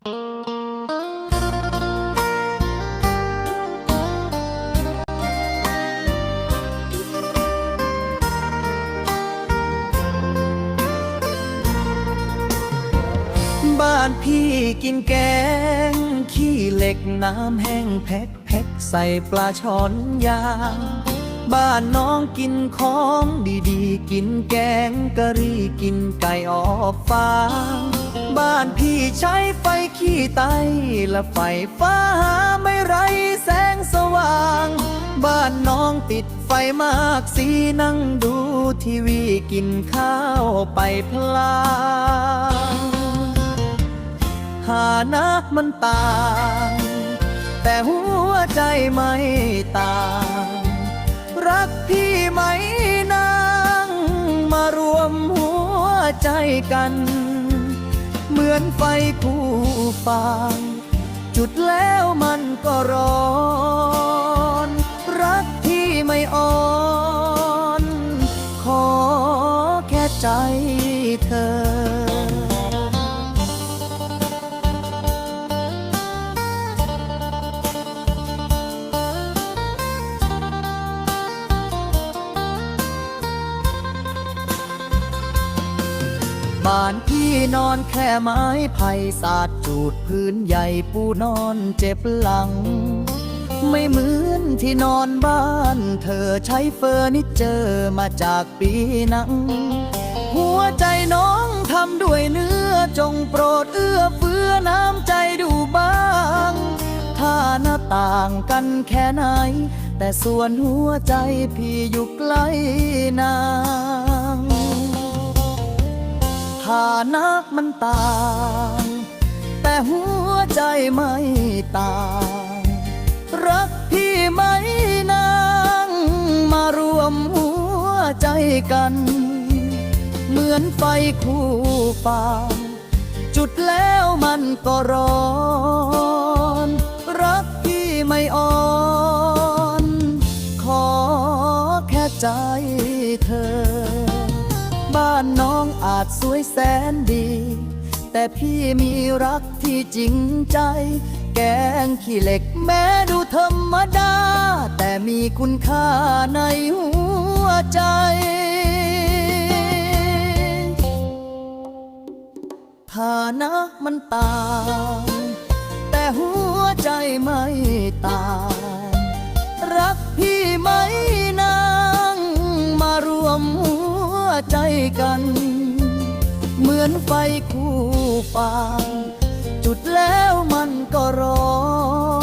บ้านพี่กินแกง ขี้เหล็กน้ำแห้งแพ็คแพ็คใส่ปลาช้อนยาง บ้านน้องกินของดีๆ กินแกงกะหรี่กินไก่ออบฟาง บ้านพี่ใช้ไฟขี้ไตและไฟฟ้าไม่ไรแสงสว่าง บ้านน้องติดไฟมากสีนั่งดูทีวีกินข้าวไปพลางฐานะมันต่าง แต่หัวใจไม่ต่าง รักพี่ไหมนาง มารวมหัวใจกัน เหมือนไฟคู่ฟาง จุดแล้วมันก็ร้อน รักที่ไม่อ่อน ขอแค่ใจเธอบ้าน พี่นอนแค่ไม้ไผ่สาดจูดพื้นใหญ่ปูนอนเจ็บหลัง ไม่เหมือนที่นอนบ้านเธอใช้เฟอร์นิเจอร์มาจากปีนัง หัวใจน้องทำด้วยเนื้อจงโปรดเอื้อเฟื้อน้ำใจดูบ้าง ถ้าหน้าต่างกันแค่ไหน แต่ส่วนหัวใจพี่อยู่ใกล้นา นะ มันต่าง แต่หัวใจไม่ต่าง รักพี่ไหมนางมารวมหัวใจกัน เหมือนไฟคู่ฟางจุดแล้วมันก็ร้อน รักพี่ไม่อ่อน ขอแค่ใจ น้องอาจสวยแสนดี แต่พี่มีรักที่จริงใจ แกงขี้เหล็กแม้ดูธรรมดา แต่มีคุณค่าในหัวใจฐานะมันต่าง แต่หัวใจไม่ต่าง รักพี่ไหมนาง มารวมหัวใจกัน มือนไฟคู่ฟาง จุดแล้วมันก็ร้อน